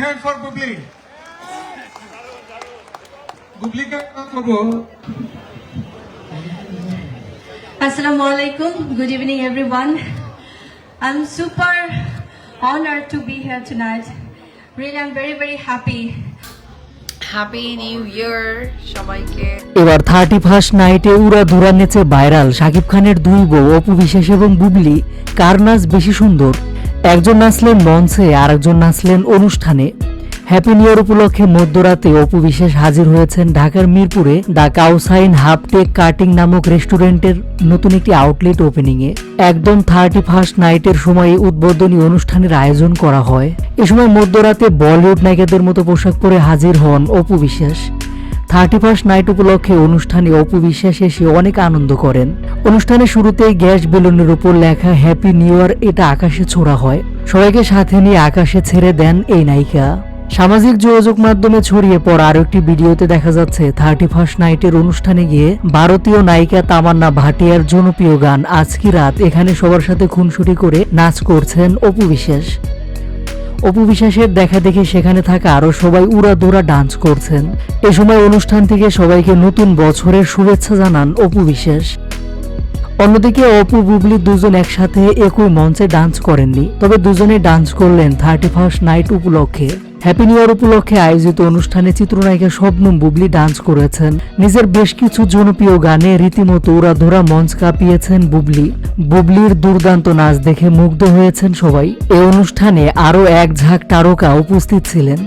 hand for Bubli. Bubli का করব Assalamu alaikum. Good evening, everyone. I'm super honored to be here tonight. Really, I'm very, very happy. Happy new year সবাইকে এবার thirty first নাইটে উড়া ধুরা নেচে viral Shakib খানের দুই বউ অপু বিশ্বাস এবং বুবলি কার নাচ বেশি সুন্দর একজন নাচলেন মঞ্চে আর একজন নাচলেন অনুষ্ঠানে। হ্যাপি নিউ ইয়ার উপলক্ষে মধ্যরাতে অপু বিশ্বাস হাজির হয়েছেন ঢাকার মিরপুরে দ্য কাউসাইন হাফটেক কাটিং নামক রেস্টুরেন্টের নতুন একটি আউটলেট ওপেনিংয়ে। একদম থার্টি ফার্স্ট নাইটের সময় উদ্বোধনী অনুষ্ঠানের আয়োজন করা হয়। এ সময় মধ্যরাতে বলিউড নায়িকাদের মতো পোশাক পরে হাজির হন Apu Biswas thirty first night উপলক্ষে অনুষ্ঠানে অপু বিশ্বাস এসে অনেক আনন্দ করেন। অনুষ্ঠানের শুরুতেই গ্যাস বেলুনের উপর লেখা হ্যাপি নিউ ইয়ার এটা আকাশে ছোড়া হয়। সবাইকে সাথে নিয়ে আকাশে ছেড়ে দেন এই নায়িকা। সামাজিক যোগাযোগ মাধ্যমে ছড়িয়ে পড়া আরও একটি ভিডিওতে দেখা যাচ্ছে, থার্টি ফার্স্ট নাইটের অনুষ্ঠানে গিয়ে ভারতীয় নায়িকা তামান্না ভাটিয়ার জনপ্রিয় গান আজকি রাত এখানে সবার সাথে খুনসুটি করে নাচ করছেন অপু বিশ্বাস। অপু বিশ্বাসের দেখা দেখে সেখানে থাকা আরও সবাই উড়া দৌড়া ডান্স করছেন। এ সময় অনুষ্ঠান থেকে সবাইকে নতুন বছরের শুভেচ্ছা জানান অপু বিশ্বাস। অন্যদিকে অপু, বুবলি দুজন একসাথে একই মঞ্চে ডান্স করেননি। তবে দুজনে ডান্স করলেন থার্টি ফার্স্ট নাইট উপলক্ষে। হ্যাপি নিউ ইয়ার উপলক্ষে আয়োজিত অনুষ্ঠানে চিত্রনায়িকা শবনম বুবলি ডান্স করেছেন। নিজের বেশ কিছু জনপ্রিয় গানে রীতিমতো উড়াধরা মঞ্চ কাঁপিয়েছেন বুবলি। বুবলির দুর্দান্ত নাচ দেখে মুগ্ধ হয়েছেন সবাই। এ অনুষ্ঠানে আরও এক ঝাঁক তারকা উপস্থিত ছিলেন।